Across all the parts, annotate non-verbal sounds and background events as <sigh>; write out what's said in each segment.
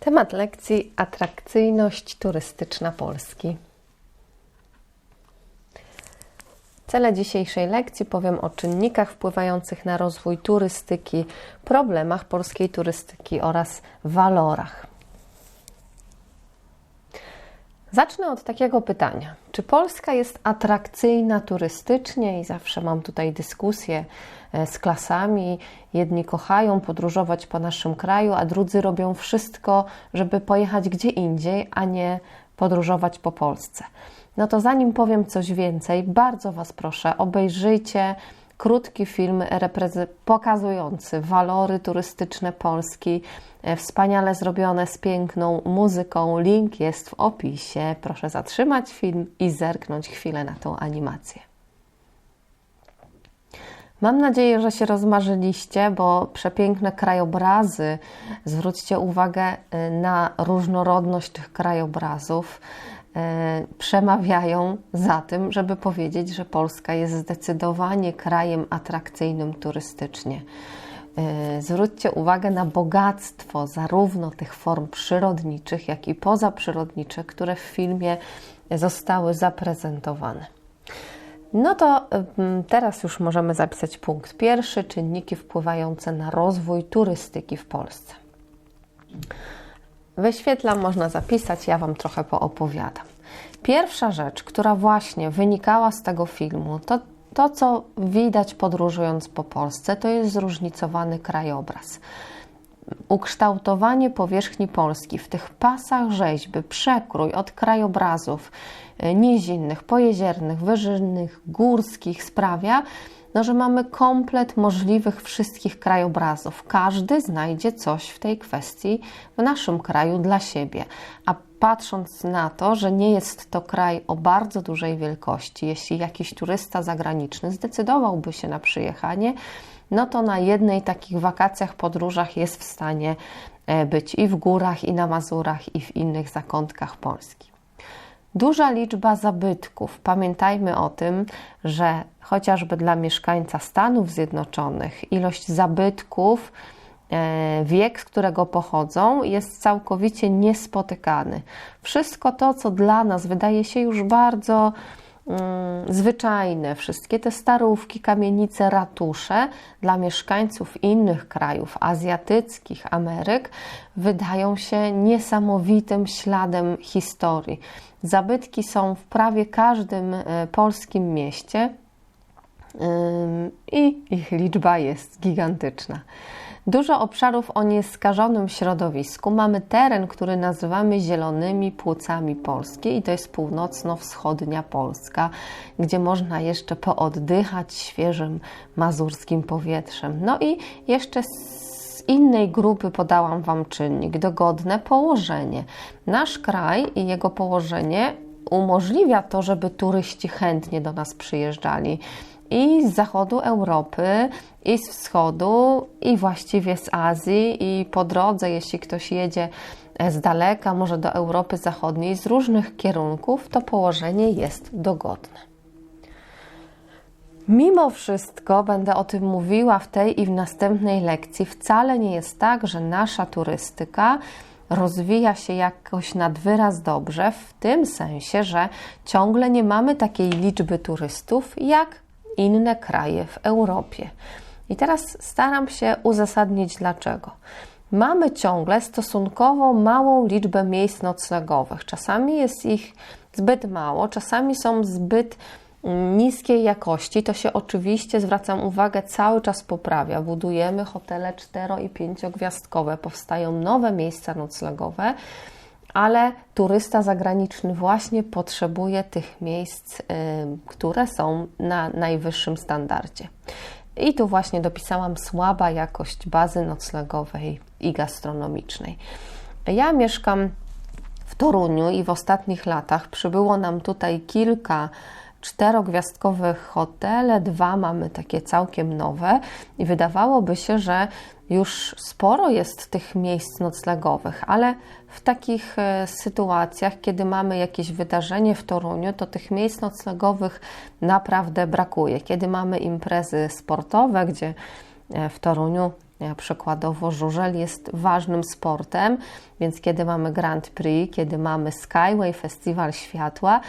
Temat lekcji atrakcyjność turystyczna Polski. Cele dzisiejszej lekcji powiem o czynnikach wpływających na rozwój turystyki, problemach polskiej turystyki oraz walorach. Zacznę od takiego pytania: czy Polska jest atrakcyjna turystycznie? I zawsze mam tutaj dyskusję e, z klasami. Jedni kochają podróżować po naszym kraju, a drudzy robią wszystko, żeby pojechać gdzie indziej, a nie podróżować po Polsce. No to zanim powiem coś więcej, bardzo Was proszę, obejrzyjcie krótki film pokazujący walory turystyczne Polski, e, wspaniale zrobione z piękną muzyką. Link jest w opisie. Proszę zatrzymać film i zerknąć chwilę na tą animację. Mam nadzieję, że się rozmarzyliście, bo przepiękne krajobrazy, zwróćcie uwagę e, na różnorodność tych krajobrazów. E, przemawiają za tym, żeby powiedzieć, że Polska jest zdecydowanie krajem atrakcyjnym turystycznie. E, zwróćcie uwagę na bogactwo zarówno tych form przyrodniczych, jak i pozaprzyrodniczych, które w filmie zostały zaprezentowane. No to teraz już możemy zapisać punkt pierwszy: czynniki wpływające na rozwój turystyki w Polsce. Wyświetlam, można zapisać, ja Wam trochę poopowiadam. Pierwsza rzecz, która właśnie wynikała z tego filmu, to to, co widać podróżując po Polsce, to jest zróżnicowany krajobraz. Ukształtowanie powierzchni Polski w tych pasach rzeźby, przekrój od krajobrazów e, nizinnych, pojeziernych, wyżynnych, górskich sprawia, no, że mamy komplet możliwych wszystkich krajobrazów. Każdy znajdzie coś w tej kwestii w naszym kraju dla siebie. A patrząc na to, że nie jest to kraj o bardzo dużej wielkości, jeśli jakiś turysta zagraniczny zdecydowałby się na przyjechanie, no to na jednej takich wakacjach, podróżach jest w stanie e, być i w górach, i na Mazurach, i w innych zakątkach Polski. Duża liczba zabytków. Pamiętajmy o tym, że chociażby dla mieszkańca Stanów Zjednoczonych ilość zabytków, e, wiek, z którego pochodzą, jest całkowicie niespotykany. Wszystko to, co dla nas wydaje się już bardzo zwyczajne, wszystkie te starówki, kamienice, ratusze dla mieszkańców innych krajów azjatyckich, Ameryk, wydają się niesamowitym śladem historii. Zabytki są w prawie każdym e, polskim mieście i ich liczba jest gigantyczna. Dużo obszarów o nieskażonym środowisku. Mamy teren, który nazywamy zielonymi płucami Polski i to jest północno-wschodnia Polska, gdzie można jeszcze pooddychać świeżym mazurskim powietrzem. No i jeszcze z innej grupy podałam Wam czynnik dogodne położenie. Nasz kraj i jego położenie umożliwia to, żeby turyści chętnie do nas przyjeżdżali i z zachodu Europy, i z wschodu, i właściwie z Azji, i po drodze, jeśli ktoś jedzie z daleka, może do Europy Zachodniej, z różnych kierunków, to położenie jest dogodne. Mimo wszystko, będę o tym mówiła w tej i w następnej lekcji, wcale nie jest tak, że nasza turystyka rozwija się jakoś nad wyraz dobrze, w tym sensie, że ciągle nie mamy takiej liczby turystów jak inne kraje w Europie. I teraz staram się uzasadnić dlaczego. Mamy ciągle stosunkowo małą liczbę miejsc noclegowych. Czasami jest ich zbyt mało, czasami są zbyt mm, niskiej jakości. To się oczywiście, zwracam uwagę, cały czas poprawia. Budujemy hotele 4 i 5 gwiazdkowe, powstają nowe miejsca noclegowe ale turysta zagraniczny właśnie potrzebuje tych miejsc, y, które są na najwyższym standardzie. I tu właśnie dopisałam słaba jakość bazy noclegowej i gastronomicznej. Ja mieszkam w Toruniu i w ostatnich latach przybyło nam tutaj kilka czterogwiazdkowe hotele, dwa mamy takie całkiem nowe i wydawałoby się, że już sporo jest tych miejsc noclegowych, ale w takich e, sytuacjach, kiedy mamy jakieś wydarzenie w Toruniu, to tych miejsc noclegowych naprawdę brakuje. Kiedy mamy imprezy sportowe, gdzie e, w Toruniu Przykładowo żużel jest ważnym sportem, więc kiedy mamy Grand Prix, kiedy mamy Skyway, Festiwal Światła,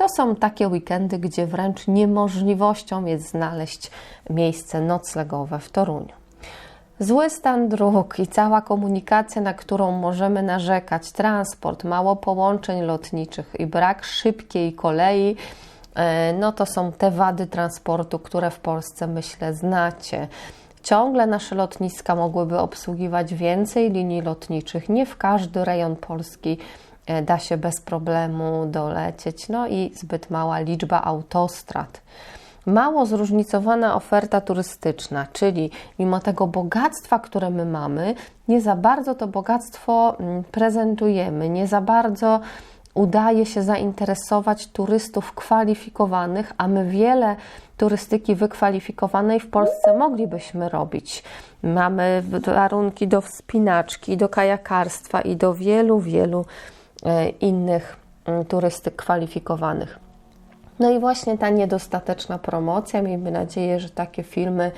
to są takie weekendy, gdzie wręcz niemożliwością jest znaleźć miejsce noclegowe w Toruniu. Zły stan dróg i cała komunikacja, na którą możemy narzekać, transport, mało połączeń lotniczych i brak szybkiej kolei, e, no to są te wady transportu, które w Polsce myślę znacie. Ciągle nasze lotniska mogłyby obsługiwać więcej linii lotniczych. Nie w każdy rejon Polski da się bez problemu dolecieć, no i zbyt mała liczba autostrad mało zróżnicowana oferta turystyczna, czyli mimo tego bogactwa, które my mamy, nie za bardzo to bogactwo mm, prezentujemy, nie za bardzo udaje się zainteresować turystów kwalifikowanych, a my wiele turystyki wykwalifikowanej w Polsce moglibyśmy robić. Mamy warunki do wspinaczki, do kajakarstwa i do wielu, wielu e, innych mm, turystyk kwalifikowanych. No i właśnie ta niedostateczna promocja, miejmy nadzieję, że takie filmy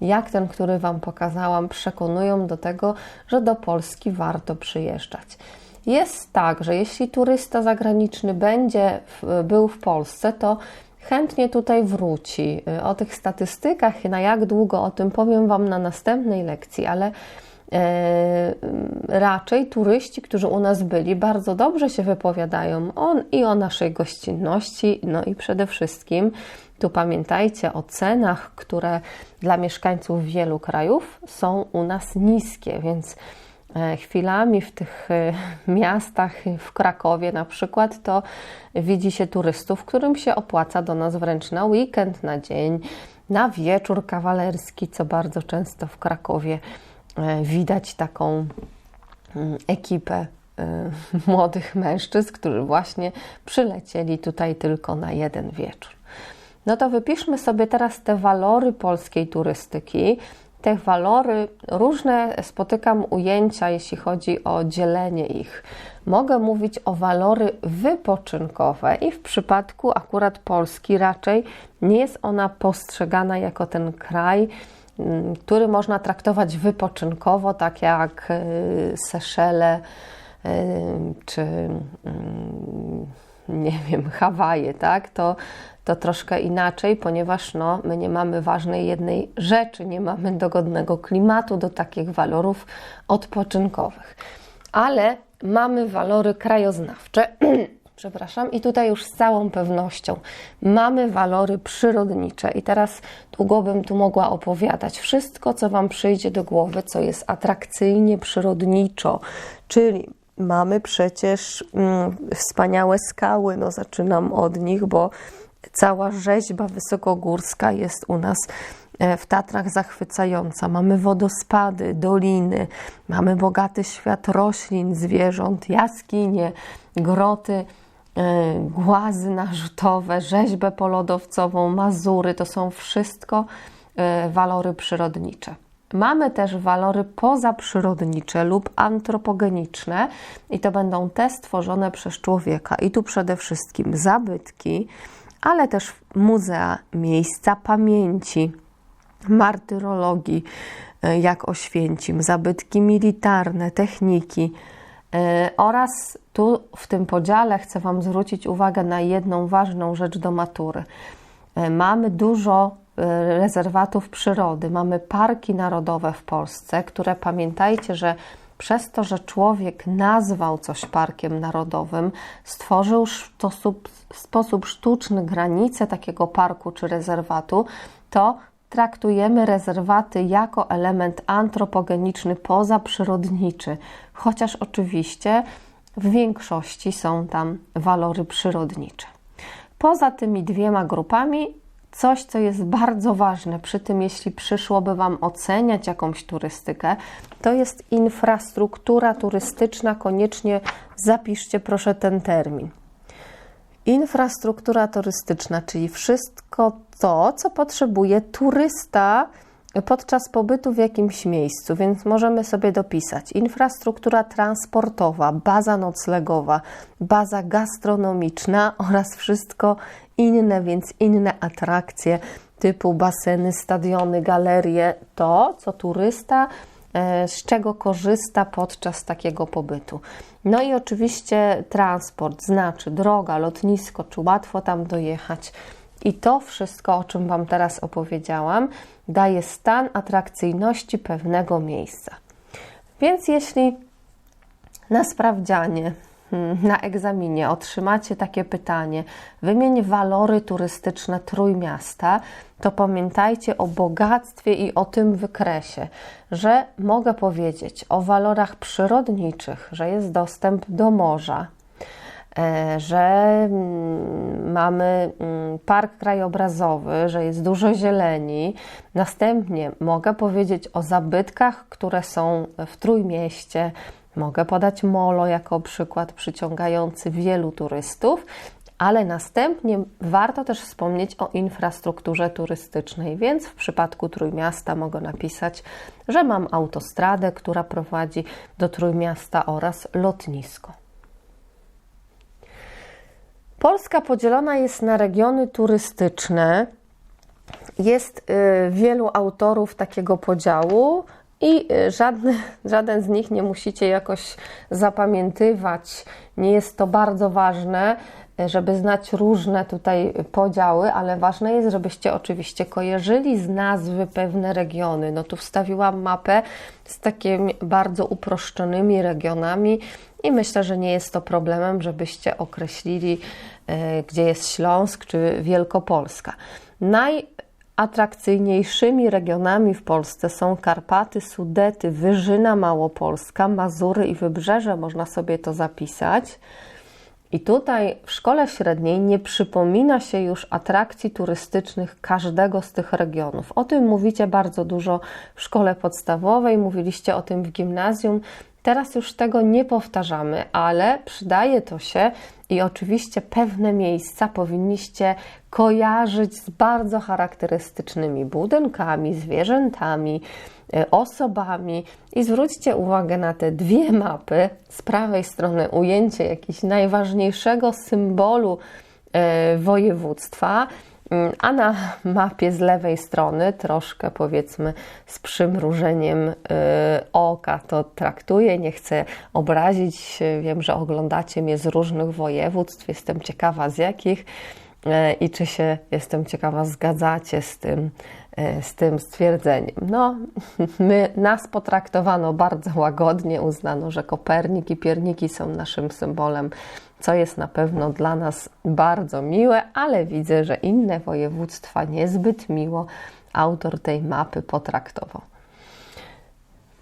jak ten, który Wam pokazałam, przekonują do tego, że do Polski warto przyjeżdżać. Jest tak, że jeśli turysta zagraniczny będzie w, był w Polsce, to chętnie tutaj wróci. O tych statystykach, na jak długo o tym powiem Wam na następnej lekcji, ale E, raczej turyści, którzy u nas byli, bardzo dobrze się wypowiadają. On i o naszej gościnności, no i przede wszystkim tu pamiętajcie o cenach, które dla mieszkańców wielu krajów są u nas niskie, więc e, chwilami w tych e, miastach, w Krakowie na przykład, to widzi się turystów, którym się opłaca do nas wręcz na weekend, na dzień, na wieczór kawalerski, co bardzo często w Krakowie E, widać taką mm, ekipę e, <laughs> młodych mężczyzn, którzy właśnie przylecieli tutaj tylko na jeden wieczór. No to wypiszmy sobie teraz te walory polskiej turystyki. Te walory, różne spotykam ujęcia, jeśli chodzi o dzielenie ich. Mogę mówić o walory wypoczynkowe, i w przypadku akurat Polski raczej nie jest ona postrzegana jako ten kraj, który można traktować wypoczynkowo, tak jak y, Seszele y, czy mm, nie wiem, Hawaje, tak? To, to troszkę inaczej, ponieważ no, my nie mamy ważnej jednej rzeczy, nie mamy dogodnego klimatu do takich walorów odpoczynkowych. Ale mamy walory krajoznawcze, <clears throat> przepraszam, i tutaj już z całą pewnością mamy walory przyrodnicze. I teraz długo bym tu mogła opowiadać wszystko, co Wam przyjdzie do głowy, co jest atrakcyjnie przyrodniczo, czyli mamy przecież mm, wspaniałe skały, no zaczynam od nich, bo cała rzeźba wysokogórska jest u nas e, w Tatrach zachwycająca. Mamy wodospady, doliny, mamy bogaty świat roślin, zwierząt, jaskinie, groty głazy narzutowe, rzeźbę polodowcową, mazury to są wszystko e, walory przyrodnicze. Mamy też walory pozaprzyrodnicze lub antropogeniczne, i to będą te stworzone przez człowieka. I tu przede wszystkim zabytki, ale też muzea, miejsca pamięci, martyrologii, e, jak Oświęcim, zabytki militarne, techniki oraz tu w tym podziale chcę Wam zwrócić uwagę na jedną ważną rzecz do matury. E, mamy dużo e, rezerwatów przyrody, mamy parki narodowe w Polsce, które pamiętajcie, że przez to, że człowiek nazwał coś parkiem narodowym, stworzył w sposób, w sposób sztuczny granice takiego parku czy rezerwatu, to traktujemy rezerwaty jako element antropogeniczny pozaprzyrodniczy, chociaż oczywiście w większości są tam walory przyrodnicze. Poza tymi dwiema grupami, coś, co jest bardzo ważne przy tym, jeśli przyszłoby Wam oceniać jakąś turystykę, to jest infrastruktura turystyczna. Koniecznie zapiszcie proszę ten termin. Infrastruktura turystyczna, czyli wszystko to, co potrzebuje turysta podczas pobytu w jakimś miejscu, więc możemy sobie dopisać infrastruktura transportowa, baza noclegowa, baza gastronomiczna oraz wszystko inne, więc inne atrakcje typu baseny, stadiony, galerie, to co turysta z czego korzysta podczas takiego pobytu. No i oczywiście transport, znaczy droga, lotnisko, czy łatwo tam dojechać. I to wszystko, o czym Wam teraz opowiedziałam, daje stan atrakcyjności pewnego miejsca. Więc jeśli na sprawdzianie na egzaminie otrzymacie takie pytanie, wymień walory turystyczne Trójmiasta, to pamiętajcie o bogactwie i o tym wykresie, że mogę powiedzieć o walorach przyrodniczych, że jest dostęp do morza, e, że mm, mamy mm, park krajobrazowy, że jest dużo zieleni. Następnie mogę powiedzieć o zabytkach, które są w Trójmieście, Mogę podać Molo jako przykład przyciągający wielu turystów, ale następnie warto też wspomnieć o infrastrukturze turystycznej, więc w przypadku Trójmiasta mogę napisać, że mam autostradę, która prowadzi do Trójmiasta oraz lotnisko. Polska podzielona jest na regiony turystyczne. Jest y, wielu autorów takiego podziału. I y, żadny, <laughs> żaden z nich nie musicie jakoś zapamiętywać. Nie jest to bardzo ważne, y, żeby znać różne tutaj podziały, ale ważne jest, żebyście oczywiście kojarzyli z nazwy pewne regiony. No tu wstawiłam mapę z takimi bardzo uproszczonymi regionami i myślę, że nie jest to problemem, żebyście określili, y, gdzie jest Śląsk czy Wielkopolska. Naj Atrakcyjniejszymi regionami w Polsce są Karpaty, Sudety, Wyżyna Małopolska, Mazury i Wybrzeże, można sobie to zapisać. I tutaj w szkole średniej nie przypomina się już atrakcji turystycznych każdego z tych regionów. O tym mówicie bardzo dużo w szkole podstawowej, mówiliście o tym w gimnazjum. Teraz już tego nie powtarzamy, ale przydaje to się i oczywiście pewne miejsca powinniście kojarzyć z bardzo charakterystycznymi budynkami, zwierzętami, e, osobami. I zwróćcie uwagę na te dwie mapy. Z prawej strony ujęcie jakiegoś najważniejszego symbolu e, województwa, a na mapie z lewej strony, troszkę powiedzmy z przymrużeniem e, oka to traktuję, nie chcę obrazić. Wiem, że oglądacie mnie z różnych województw, jestem ciekawa z jakich. E, i czy się, jestem ciekawa, zgadzacie z tym, e, z tym stwierdzeniem. No, <laughs> my, nas potraktowano bardzo łagodnie, uznano, że Kopernik i pierniki są naszym symbolem, co jest na pewno dla nas bardzo miłe, ale widzę, że inne województwa niezbyt miło autor tej mapy potraktował.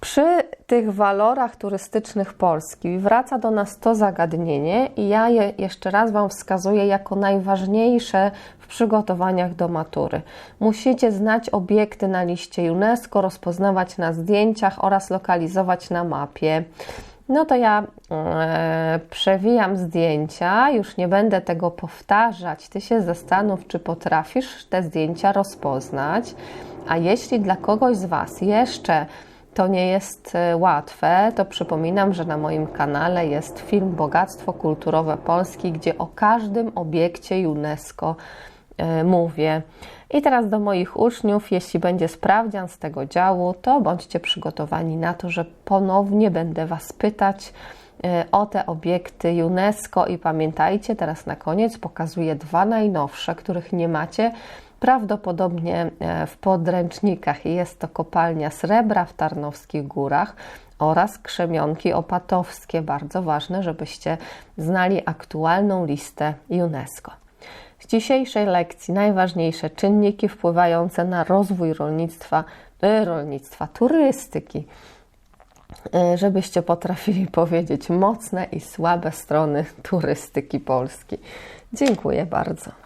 Przy tych walorach turystycznych Polski wraca do nas to zagadnienie i ja je jeszcze raz Wam wskazuję jako najważniejsze w przygotowaniach do matury. Musicie znać obiekty na liście UNESCO, rozpoznawać na zdjęciach oraz lokalizować na mapie. No to ja e, przewijam zdjęcia, już nie będę tego powtarzać. Ty się zastanów, czy potrafisz te zdjęcia rozpoznać. A jeśli dla kogoś z Was jeszcze to nie jest e, łatwe, to przypominam, że na moim kanale jest film Bogactwo Kulturowe Polski, gdzie o każdym obiekcie UNESCO mówię. I teraz do moich uczniów, jeśli będzie sprawdzian z tego działu, to bądźcie przygotowani na to, że ponownie będę Was pytać e, o te obiekty UNESCO i pamiętajcie, teraz na koniec pokazuję dwa najnowsze, których nie macie prawdopodobnie e, w podręcznikach. Jest to kopalnia srebra w Tarnowskich Górach oraz krzemionki opatowskie. Bardzo ważne, żebyście znali aktualną listę UNESCO. Z dzisiejszej lekcji najważniejsze czynniki wpływające na rozwój rolnictwa, e, rolnictwa, turystyki, e, żebyście potrafili <laughs> powiedzieć mocne i słabe strony turystyki Polski. Dziękuję bardzo.